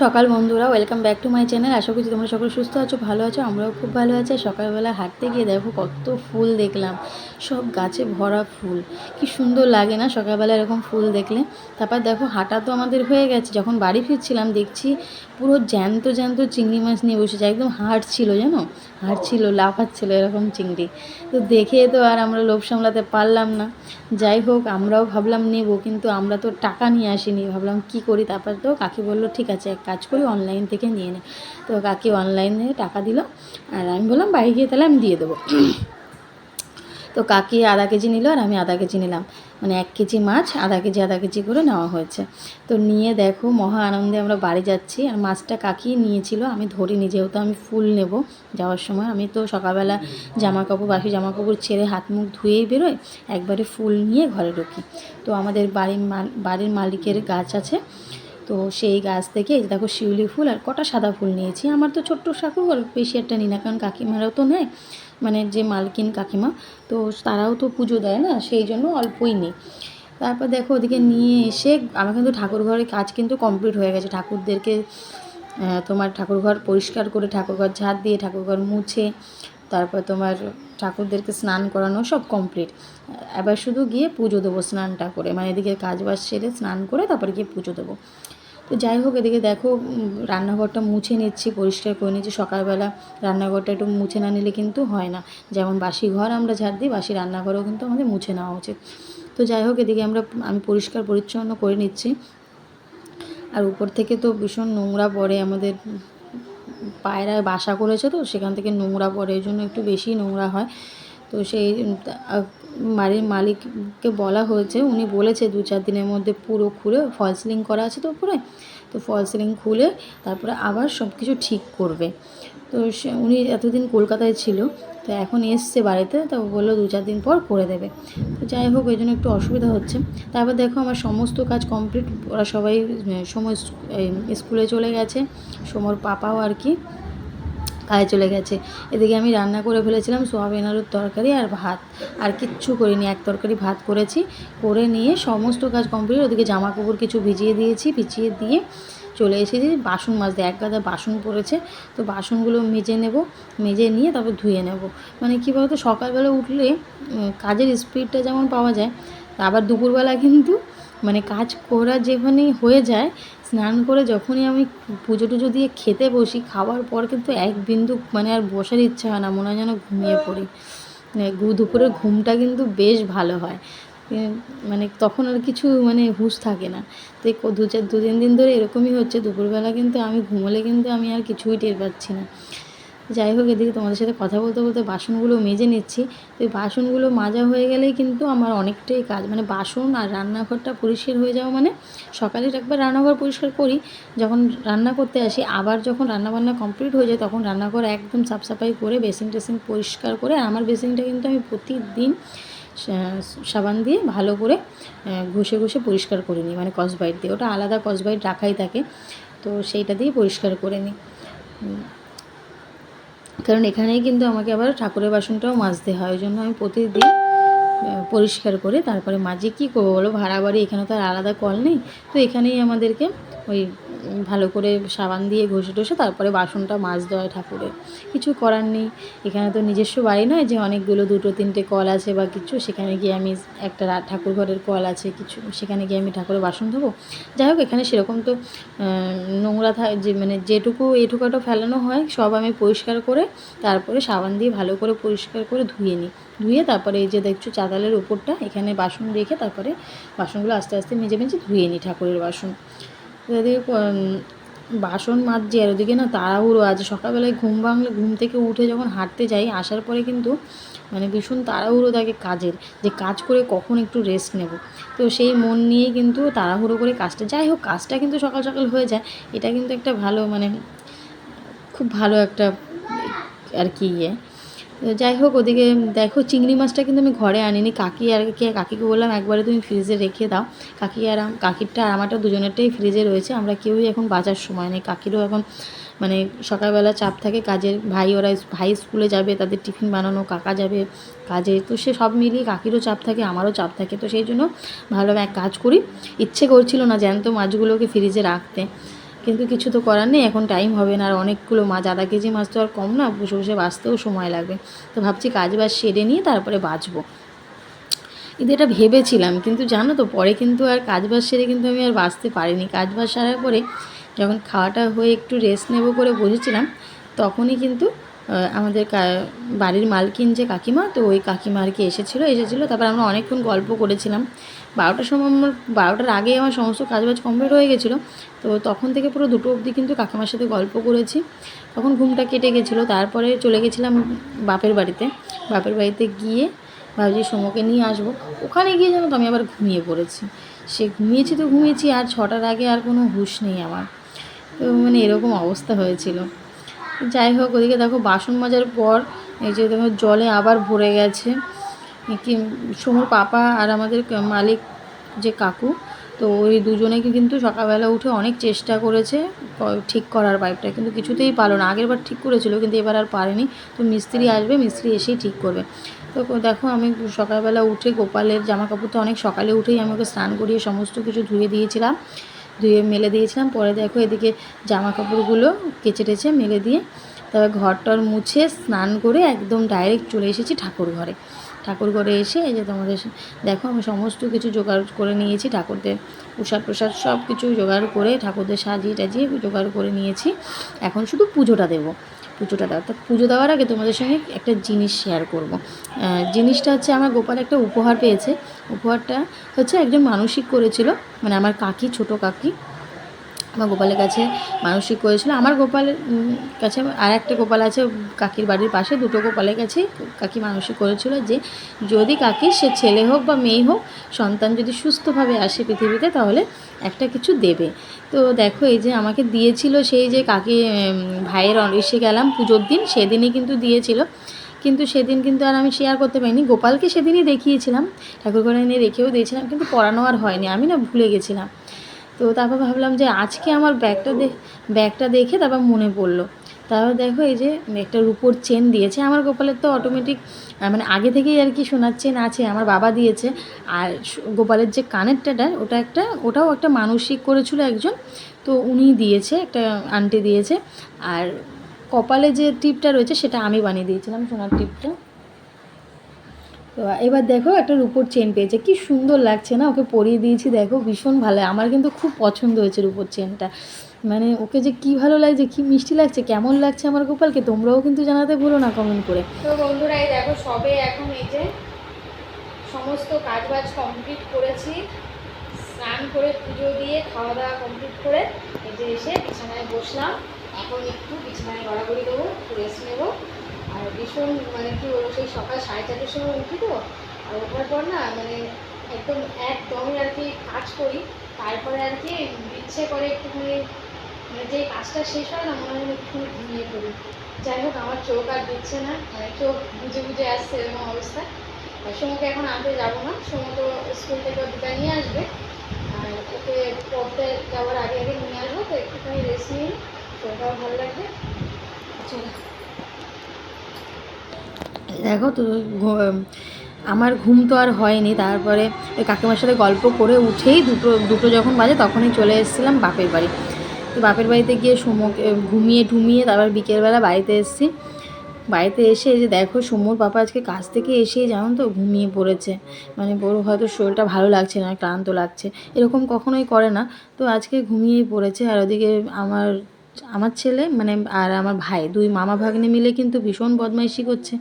সকাল বন্ধুরা welcome back to my channel আশা করছি তোমরা সকলে সুস্থ আছো, ভালো আছো, আমরাও খুব ভালো আছি। সকালবেলা হাঁটতে গিয়ে দেখো কত ফুল দেখলাম। সব গাছে ভরা ফুল। কি সুন্দর লাগে না সকালবেলা এরকম ফুল দেখলে। তারপর দেখো হাঁটা তো আমাদের হয়ে গেছে। যখন বাড়ি ফিরছিলাম, দেখছি পুরো জ্যান্ত জ্যান্ত চিংড়ি মাছ নিয়ে বসেছে। একদম হাট ছিল, জানো? হাট ছিল, লাফাচ্ছিল এরকম চিংড়ি। তো দেখে তো আর আমরা লোভ সামলাতে পারলাম না। যাই হোক, আমরাও ভাবলাম নেব, কিন্তু আমরা তো টাকা নিয়ে আসিনি। ভাবলাম কি করি? তারপর তো কাকি বলল, ঠিক আছে কাজ করি অনলাইন থেকে নিয়ে নে। তো কাকি অনলাইনে টাকা দিল, আর আমি বললাম, বাড়ি গিয়ে তাহলে আমি দিয়ে দেবো। তো কাকি আধা কেজি নিল, আর আমি আধা কেজি নিলাম। মানে এক কেজি মাছ, আধা কেজি আধা কেজি করে নেওয়া হয়েছে। তো নিয়ে দেখো, মহা আনন্দে আমরা বাড়ি যাচ্ছি। আর মাছটা কাকি নিয়েছিল, আমি ধরিনি, যেহেতু আমি ফুল নেব যাওয়ার সময়। আমি তো সকালবেলা জামা কাপড় বাসি জামা কাপড় ছেড়ে হাত মুখ ধুয়েই বেরোয় একবারে ফুল নিয়ে ঘরে ঢুকি। তো আমাদের বাড়ির বাড়ির মালিকের গাছ আছে। তো সেই গাছ থেকে দেখো শিউলি ফুল আর কটা সাদা ফুল নিয়েছি। আমার তো ছোট্ট ঠাকুর বেশি একটা নিই না, কারণ কাকিমারাও তো নেয় মানে যে মালকিন কাকিমা, তো তারাও তো পুজো দেয় না, সেই জন্য অল্পই নিই। তারপর দেখো ওদিকে নিয়ে এসে আমার কিন্তু ঠাকুর ঘরের কাজ কিন্তু কমপ্লিট হয়ে গেছে। ঠাকুরদেরকে তোমার ঠাকুরঘর পরিষ্কার করে ঠাকুরঘর ঝাঁট দিয়ে ঠাকুরঘর মুছে, তারপর তোমার ঠাকুরদেরকে স্নান করানো সব কমপ্লিট। এবার শুধু গিয়ে পুজো দেবো স্নানটা করে মানে এদিকে কাজ বাজ সেরে স্নান করে তারপরে গিয়ে পুজো দেবো। তো যাই হোক, এদিকে দেখো রান্নাঘরটা মুছে নিচ্ছি, পরিষ্কার করে নিচ্ছি। সকালবেলা রান্নাঘরটা একটু মুছে না নিলে কিন্তু হয় না। যেমন বাসি ঘর আমরা ঝাড় দিই, বাসি রান্নাঘরেও কিন্তু আমাদের মুছে নেওয়া উচিত। তো যাই হোক, এদিকে আমরা, আমি পরিষ্কার পরিচ্ছন্ন করে নিচ্ছি। আর উপর থেকে তো ভীষণ নোংরা পড়ে আমাদের পায়রায় বাসা করেছে তো, সেখান থেকে নোংরা পড়ে এই জন্য একটু বেশি নোংরা হয়। তো সেই বাড়ির মালিককে বলা হয়েছে, উনি বলেছে দু চার দিনের মধ্যে পুরো খুলে ফল সিলিং করা আছে তো উপরে, তো ফল সিলিং খুলে তারপরে আবার সব কিছু ঠিক করবে। তো সে, উনি এতদিন কলকাতায় ছিল, তো এখন এসছে বাড়িতে, তো বলল দু চার দিন পর করে দেবে। তো যাই হোক ওই জন্য একটু অসুবিধা হচ্ছে। তারপর দেখো আমার সমস্ত কাজ কমপ্লিট ওরা সবাই সময় স্কুলে চলে গেছে, সমর পাপাও আর কি। কাজে চলে গেছে। এদিকে আমি রান্না করে ফেলেছিলাম সোয়াবিন আলুর তরকারি আর ভাত। আর কিচ্ছু করিনি, এক তরকারি ভাত করেছি। করে নিয়ে সমস্ত কাজ কমপ্লিট ওদিকে জামা কাপড় কিছু ভিজিয়ে দিয়েছি, ভিজিয়ে দিয়ে চলে এসেছি। বাসন মাজতে, এক গাদা বাসন পড়েছে। তো বাসনগুলো মেজে নেব, মেজে নিয়ে তারপর ধুয়ে নেব। মানে কী বলতো, সকালবেলা উঠলে কাজের স্পিডটা যেমন পাওয়া যায় আবার দুপুরবেলা কিন্তু মানে কাজ করা যেখানেই হয়ে যায় স্নান করে যখনই আমি পুজো টুজো দিয়ে খেতে বসি, খাওয়ার পর কিন্তু এক বিন্দু মানে আর বসার ইচ্ছা হয় না, মনে হয় যেন ঘুমিয়ে পড়ি। মানে দুপুরের ঘুমটা কিন্তু বেশ ভালো হয়। মানে তখন আর কিছু মানে হুশ থাকে না। তো দু চার দু তিন দিন ধরে এরকমই হচ্ছে, দুপুরবেলা কিন্তু আমি ঘুমোলে কিন্তু আমি আর কিছুই টের পাচ্ছি না। যাই হোক, এদিকে তোমাদের সাথে কথা বলতে বলতে বাসনগুলো মেজে নিচ্ছি। তো এই বাসনগুলো মাজা হয়ে গেলেই কিন্তু আমার অনেকটাই কাজ মানে বাসন আর রান্নাঘরটা পরিষ্কার হয়ে যাওয়া মানে সকালে একবার রান্নাঘর পরিষ্কার করি, যখন রান্না করতে আসি, আবার যখন রান্নাবান্না কমপ্লিট হয়ে যায় তখন রান্নাঘর একদম সাফসাফাই করে, বেসিন টেসিন পরিষ্কার করে আমার বেসিনটা কিন্তু আমি প্রতিদিন সাবান দিয়ে ভালো করে ঘষে ঘষে পরিষ্কার করে নিই মানে কসবাইট দিয়ে। ওটা আলাদা কসবাইট রাখাই থাকে, তো সেইটা দিয়ে পরিষ্কার করে নিই। কারণ এখানেই কিন্তু আমাকে আবার ঠাকুরের বাসনটাও মাজতে হয় ওই জন্য আমি প্রতিদিন পরিষ্কার করে তারপরে মাঝে কী করব বলো? ভাড়া বাড়ি এখানে তো আর আলাদা কল নেই। তো এখানেই আমাদেরকে ওই ভালো করে সাবান দিয়ে ঘষে টষে তারপরে বাসনটা মাজতে হয় ঠাকুরের। কিছু করার নেই। এখানে তো নিজস্ব বাড়ি নয় যে অনেকগুলো দুটো তিনটে কল আছে বা কিছু। সেখানে গিয়ে আমি একটা ঠাকুর ঘরের কল আছে, কিছু। সেখানে গিয়ে আমি ঠাকুরের বাসন ধোবো। যাই হোক, এখানে সেরকম তো নোংরা যে মানে যেটুকু এটুকাটো ফেলানো হয় সব আমি পরিষ্কার করে তারপরে সাবান দিয়ে ভালো করে পরিষ্কার করে ধুয়ে নিই। ধুয়ে তারপরে এই যে দেখছ চাতালের উপরটা, এখানে বাসন রেখে তারপরে বাসনগুলো আস্তে আস্তে মেজে মেজে ধুয়ে নিই ঠাকুরের বাসন। এদিকে বাসন মাজছি আর ওদিকে না তাড়াহুড়ো আছে। সকালবেলায় ঘুম ভাঙলে, ঘুম থেকে উঠে যখন হাঁটতে যাই, আসার পরে কিন্তু মানে ভীষণ তাড়াহুড়ো থাকে কাজের, যে কাজ করে কখন একটু রেস্ট নেব। তো সেই মন নিয়ে কিন্তু তাড়াহুড়ো করে কাজটা, যাই হোক কাজটা কিন্তু সকাল সকাল হয়ে যায়। এটা কিন্তু একটা ভালো মানে খুব ভালো একটা আর কি ইয়ে। যাই হোক, ওদিকে দেখো চিংড়ি মাছটা কিন্তু আমি ঘরে আনিনি। কাকি আর কে, কাকিকে বললাম, একবারে তুমি ফ্রিজে রেখে দাও। কাকি আর কাকিরটা আর আমারটা দুজনেরটাই ফ্রিজে রয়েছে। আমরা কেউই এখন বাজার সময় নেই। কাকিরও এখন মানে সকালবেলা চাপ থাকে, কাজের ভাই ওরা ভাই স্কুলে যাবে, তাদের টিফিন বানানো, কাকা যাবে কাজে। তো সে সব মিলিয়ে কাকিরও চাপ থাকে, আমারও চাপ থাকে। তো সেই জন্য ভালো এক কাজ করি। ইচ্ছে করছিল না জ্যান্ত মাছগুলোকে ফ্রিজে রাখতে। কিন্তু কিছু তো করার নেই, এখন টাইম হবে না। আর অনেকগুলো মাছ, আধা কেজি মাছ তো আর কম না, বসে বসে বাঁচতেও সময় লাগবে। তো ভাবছি কাজ বাজ সেরে নিয়ে তারপরে বাঁচবো। কিন্তু এটা ভেবেছিলাম, কিন্তু জানো তো, পরে কিন্তু আর কাজ বাজ সেরে কিন্তু আমি আর বাঁচতে পারিনি। কাজ বাজ সারার পরে যখন খাওয়াটা হয়ে একটু রেস্ট নেব করে বসেছিলাম, তখনই কিন্তু আমাদের বাড়ির মালকিন যে কাকিমা, তো ওই কাকিমা আর কি এসেছিল? এসেছিল, তারপর আমরা অনেকক্ষণ গল্প করেছিলাম। বারোটার সময় আমার, বারোটার আগেই আমার সমস্ত কাজবাজ কমপ্লিট হয়ে গেছিল। তো তখন থেকে পুরো দুটো অবধি কিন্তু কাকিমার সাথে গল্প করেছি। তখন ঘুমটা কেটে গেছিল, তারপরে চলে গেছিলাম বাপের বাড়িতে। বাপের বাড়িতে গিয়ে ভাবছি সোমকে নিয়ে আসব। ওখানে গিয়ে যেন তো আমি আবার ঘুমিয়ে পড়েছি। সে ঘুমিয়েছি তো ঘুমিয়েছি, আর ছটার আগে আর কোনো হুঁশ নেই আমার। তো মানে এরকম অবস্থা হয়েছিল। যাই হোক, ওদিকে দেখো বাসন মাজার পর এই যে দেখো জলে আবার ভরে গেছে। কি, সোমর পাপা আর আমাদের মালিক যে কাকু, তো ওই দুজনেকে কিন্তু সকালবেলা উঠে অনেক চেষ্টা করেছে ঠিক করার পাইপটা, কিন্তু কিছুতেই পারল না। আগের বার ঠিক করেছিল, কিন্তু এবার আর পারেনি। তো মিস্ত্রি আসবে, মিস্ত্রি এসেই ঠিক করবে। তো দেখো আমি সকালবেলা উঠে গোপালের জামা কাপড় তো অনেক সকালে উঠেই আমি ওকে স্নান করিয়ে সমস্ত কিছু ধুয়ে দিয়েছিলাম। ধুয়ে মেলে দিয়েছিলাম। পরে দেখো এদিকে জামা কাপড়গুলো কেচে টেচে মেলে দিয়ে তারপর ঘরটর মুছে স্নান করে একদম ডাইরেক্ট চলে এসেছি ঠাকুর ঘরে ঠাকুর ঘরে এসে এই যে তোমাদের দেখো আমি সমস্ত কিছু জোগাড় করে নিয়েছি, ঠাকুরদের প্রসাদ প্রসাদ সব কিছু জোগাড় করে ঠাকুরদের সাজিয়ে টাজিয়ে জোগাড় করে নিয়েছি। এখন শুধু পুজোটা দেবো। পুজোটা দাও তো পুজো দেওয়ার আগে তোমাদের সঙ্গে একটা জিনিস শেয়ার করব। জিনিসটা হচ্ছে আমার গোপাল একটা উপহার পেয়েছে। উপহারটা হচ্ছে একজন মানসিক করেছিল মানে আমার কাকি, ছোট কাকি। আমার গোপালের কাছে মানসিক করেছিল। আমার গোপালের কাছে আর একটা গোপাল আছে কাকির বাড়ির পাশে, দুটো গোপালের কাছে কাকি মানসিক করেছিল যে, যদি কাকি সে ছেলে হোক বা মেয়ে হোক, সন্তান যদি সুস্থভাবে আসে পৃথিবীতে, তাহলে একটা কিছু দেবে। তো দেখো, এই যে আমাকে দিয়েছিল সেই যে কাকি ভাইয়ের এসে গেলাম পুজোর দিন, সেদিনই কিন্তু দিয়েছিল। কিন্তু সেদিন কিন্তু আর আমি শেয়ার করতে পারিনি। গোপালকে সেদিনই দেখিয়েছিলাম। ঠাকুর ঘরে এনে রেখেও দিয়েছিলাম, কিন্তু পড়ানো আর হয়নি। আমি না ভুলে গেছিলাম। তো তারপর ভাবলাম যে আজকে আমার ব্যাগটা দে, ব্যাগটা দেখে তারপর মনে পড়ল। তারপর দেখো এই যে একটা রুপোর চেন দিয়েছে। আমার গোপালের তো অটোমেটিক মানে আগে থেকেই আর কি সোনার চেন আছে, আমার বাবা দিয়েছে। আর গোপালের যে কানেরটাটা ওটা একটা, ওটাও একটা মানসিক করেছিল একজন। তো উনি দিয়েছে, একটা আন্টি দিয়েছে। আর কপালে যে টিপটা রয়েছে, সেটা আমি বানিয়ে দিয়েছিলাম সোনার টিপটা তো এবার দেখো একটা রূপোর চেন পেয়েছে। কি সুন্দর লাগছে না? ওকে পরিয়ে দিয়েছি, দেখো ভীষণ ভালো আমার কিন্তু খুব পছন্দ হয়েছে রূপোর চেনটা মানে ওকে যে কি ভালো লাগছে কি মিষ্টি লাগছে, কেমন লাগছে আমার গোপালকে তোমরাও কিন্তু জানাতে ভুলো না কমেন্ট করে। তো বন্ধুরা, এই দেখো সবে এখন এই যে সমস্ত কাজ বাজ কমপ্লিট করেছি। স্নান করে পুজো দিয়ে খাওয়া দাওয়া কমপ্লিট করে এই যে এসে বিছানায় বসলাম। এখন একটু বিছানায় গড়াগড়ি দেবো রেস্ট নেব। আর ভীষণ মানে কি বলব, সেই সকাল সাড়ে চারটের সময় উঠি তো, আর ওঠার পর না মানে একদম একদমই আর কি কাজ করি, তারপরে আর কি ইচ্ছে করে একটুখানি মানে যেই কাজটা শেষ হয় না, মনে হয় একটুখানি ঘুমিয়ে পড়ি। যাই হোক, আমার চোখ আর দিচ্ছে না মানে চোখ বুঝে বুঝে আসছে এরকম অবস্থা। সোমকে এখন আনতে যাব না, সোম তো স্কুল থেকে দুটা নিয়ে আসবে। আর ওকে পড়তে যাওয়ার আগে আগে নিয়ে আসব, তো একটুখানি রেস্ট নিয়ে শরীরটাও ভালো লাগবে। চলো। দেখো তো আমার ঘুম তো আর হয়নি। তারপরে কাকিমার সাথে গল্প করে উঠেই দুটো দুটো যখন বাজে তখনই চলে এসেছিলাম বাপের বাড়ি। তো বাপের বাড়িতে গিয়ে সমকে ঘুমিয়ে টুমিয়ে তারপর বিকেলবেলা বাড়িতে এসেছি। বাড়িতে এসে যে দেখো সমুর পাপা আজকে কাজ থেকে এসেই জানো তো ঘুমিয়ে পড়েছে। মানে বড় হয়তো শরীরটা ভালো লাগছে না, ক্লান্ত লাগছে। এরকম কখনোই করে না। তো আজকে ঘুমিয়েই পড়েছে আর ওদিকে আমার আমার ছেলে মানে আর আমার ভাই, দুই মামা ভাগ্নে মিলে কিন্তু ভীষণ বদমাইশি করছে।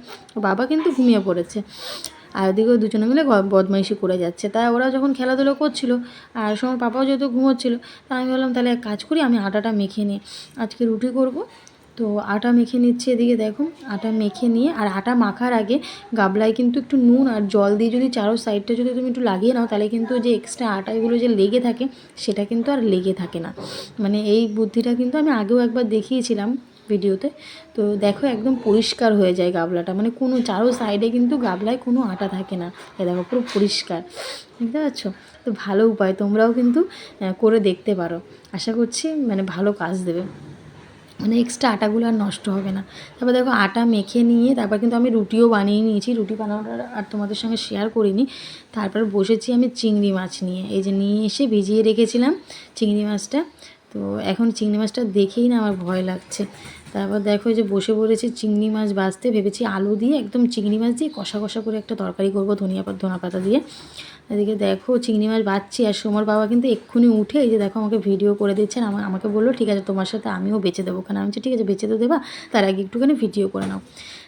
বাবা কিন্তু ঘুমিয়ে পড়েছে। আর ওদিকে দুজনে মিলে বদমাইশি করে যাচ্ছে। তাই ওরা যখন খেলাধুলো করছিল, আর সময় পাপাও যেহেতু ঘুমোচ্ছিলো, তা আমি বললাম তাহলে এক কাজ করি, আমি আটাটা মেখে নিই। আজকে রুটি করব তো আটা মেখে নিচ্ছে এদিকে দেখো, আটা মেখে নিয়ে, আর আটা মাখার আগে গাবলায় কিন্তু একটু নুন আর জল দিয়ে যদি চারো সাইডটা যদি তুমি একটু লাগিয়ে নাও, তাহলে কিন্তু যে এক্সট্রা আটাগুলো যে লেগে থাকে, সেটা কিন্তু আর লেগে থাকে না। মানে এই বুদ্ধিটা কিন্তু আমি আগেও একবার দেখিয়েছিলাম ভিডিওতে। তো দেখো একদম পরিষ্কার হয়ে যায় গাবলাটা মানে কোনো চারো সাইডে কিন্তু গাবলায় কোনো আটা থাকে না। এ দেখো পুরো পরিষ্কার, বুঝতে পারছ? তো ভালো উপায়, তোমরাও কিন্তু করে দেখতে পারো। আশা করছি মানে ভালো কাজ দেবে। মানে এক্সট্রা আটাগুলো আর নষ্ট হবে না। তারপর দেখো আটা মেখে নিয়ে তারপর কিন্তু আমি রুটিও বানিয়ে নিয়েছি। রুটি বানানোটা আর তোমাদের সঙ্গে শেয়ার করিনি। তারপর বসেছি আমি চিংড়ি মাছ নিয়ে। এই যে নিয়ে এসে ভিজিয়ে রেখেছিলাম চিংড়ি মাছটা। তো এখন চিংড়ি মাছটা দেখেই না আমার ভয় লাগছে। তারপর দেখো যে বসে পড়েছি চিংড়ি মাছ বাছতে ভেবেছি আলু দিয়ে একদম চিংড়ি মাছ দিয়ে কষা কষা করে একটা তরকারি করব ধনিয়া ধনা পাতা দিয়ে। এদিকে দেখো, চিংড়ি মাছ বাচ্ছি আর সোমর বাবা কিন্তু এক্ষুনি উঠে এই যে দেখো আমাকে ভিডিও করে দিচ্ছেন আমা- আমাকে বলল, ঠিক আছে, তোমার সাথে আমিও বেঁচে দেবো। কারণ আমি ঠিক আছে, বেঁচে তো দেবা, তার আগে একটুখানি ভিডিও করে নাও।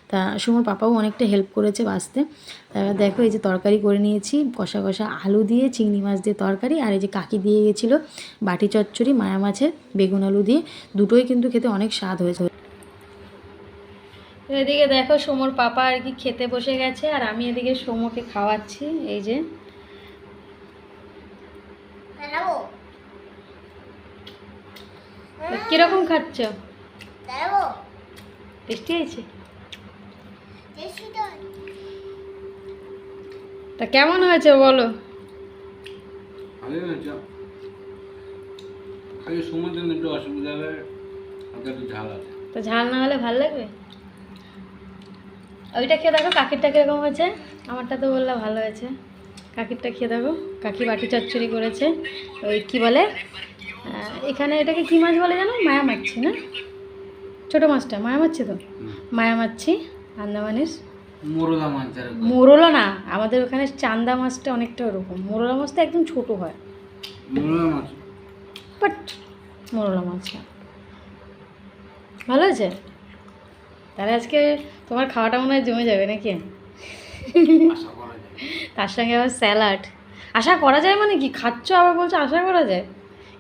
তা সোমর পাপাও অনেকটা হেল্প করেছে বাঁচতে। তারপর দেখো, এই যে তরকারি করে নিয়েছি, কষা কষা আলু দিয়ে, চিংড়ি মাছ দিয়ে তরকারি আর এই যে কাকি দিয়ে গেছিল বাটি চচ্চড়ি, মায়া মাছের, বেগুন আলু দিয়ে, দুটোই কিন্তু খেতে অনেক স্বাদ হয়েছে। এদিকে দেখো, সোমর পাপা আর কি খেতে বসে গেছে আর আমি এদিকে সোমোকে খাওয়াচ্ছি, এই যে। দাঁড়াবো কীরকম খাচ্ছ? দাঁড়াবো টেস্টি হয়েছে? তা। কেমন হয়েছে বলো? ভালোই হয়েছে। খালি সমুদ্রে একটু অসুবিধা হবে একটু ঝাল আছে। তো ঝাল না হলে ভালো লাগবে? ওইটা খেয়ে দেখো কাকিরটা কীরকম হয়েছে? আমারটা তো বললে ভালো হয়েছে। কাকিরটা খেয়ে দেখো। কাকি বাটি চচ্চড়ি করেছে। ওই কি বলে? এখানে এটাকে কি মাছ বলে জানো? মায়া মাছি না? ছোটো মাছটা মায়া মাছি তো? মায়া মাছি আন্দামানের। মোরলা মাছ মোরলা না আমাদের ওখানে চান্দা মাছটা অনেকটা ওরকম। মোরলা মাছটা একদম ছোট হয়। মোরলা মাছ। বাট মোরলা মাছ না। ভালো আছে তাহলে আজকে তোমার খাওয়াটা মনে হয় জমে যাবে নাকি? তার সঙ্গে আবার স্যালাড। আশা করা যায় মানে কি? খাচ্ছ আবার বলছো আশা করা যায়?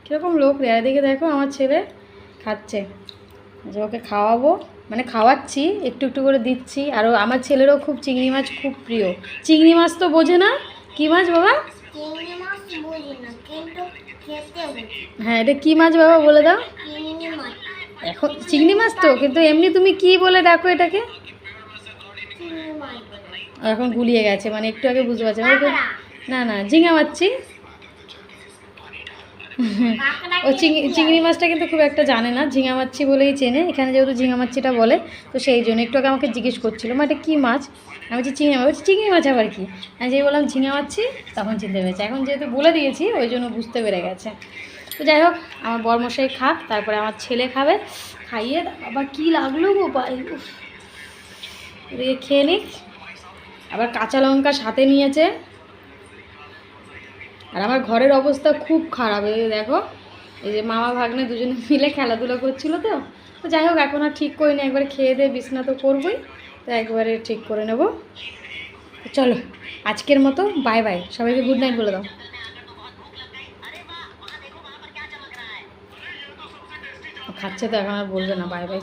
কীরকম লোক রে? দিকে দেখো আমার ছেলে খাচ্ছে। যে ওকে খাওয়াবো। মানে খাওয়াচ্ছি একটু একটু করে দিচ্ছি। আর আমার ছেলেরও খুব চিংড়ি মাছ খুব প্রিয়। চিংড়ি মাছ তো বোঝে না? কী মাছ বাবা? হ্যাঁ এটা কী মাছ বাবা বলে দাও? এখন চিংড়ি মাছ তো কিন্তু এমনি তুমি কি বলে ডাকো এটাকে? এখন গুলিয়ে গেছে মানে একটু আগে বুঝতে পারছে। না না, ঝিঙা কাঁকড়া ও চিংড়ি চিংড়ি মাছটা কিন্তু খুব একটা জানে না, ঝিঙা মাছি বলেই চেনে, এখানে যেহেতু ঝিঙা মাছিটা বলে, তো সেই জন্য একটু আগে আমাকে জিজ্ঞেস করছিল, মা, এটা কী মাছ? আমি বলছি, চিংড়ি মাছ। চিংড়ি মাছ আবার কি? আমি যেই বললাম, ঝিঙা মাছি তখন চিনতে পেরেছে। এখন যেহেতু বলে দিয়েছি, ওই জন্য বুঝতে পেরে গেছে। তো যাই হোক, আমার বরমশাই খাক, তারপরে আমার ছেলে খাবে, খাইয়ে, আবার কী লাগল গো পায়ে খেয়ে নিক। আবার কাঁচা লঙ্কা সাথে নিয়েছে। আর আমার ঘরের অবস্থা খুব খারাপ, এই দেখো, এই যে মামা ভাগ্নে দুজনে মিলে খেলাধুলা করছিল তো। তো যাই হোক, এখন আর ঠিক করিনি, একবার খেয়ে দিয়ে বিছনা তো করবোই, তো একবারে ঠিক করে নেব। চলো, আজকের মতো, বাই বাই, সবাইকে গুড নাইট বলে দাও। খাচ্ছে তো, এখন আর বলবে না, বাই বাই।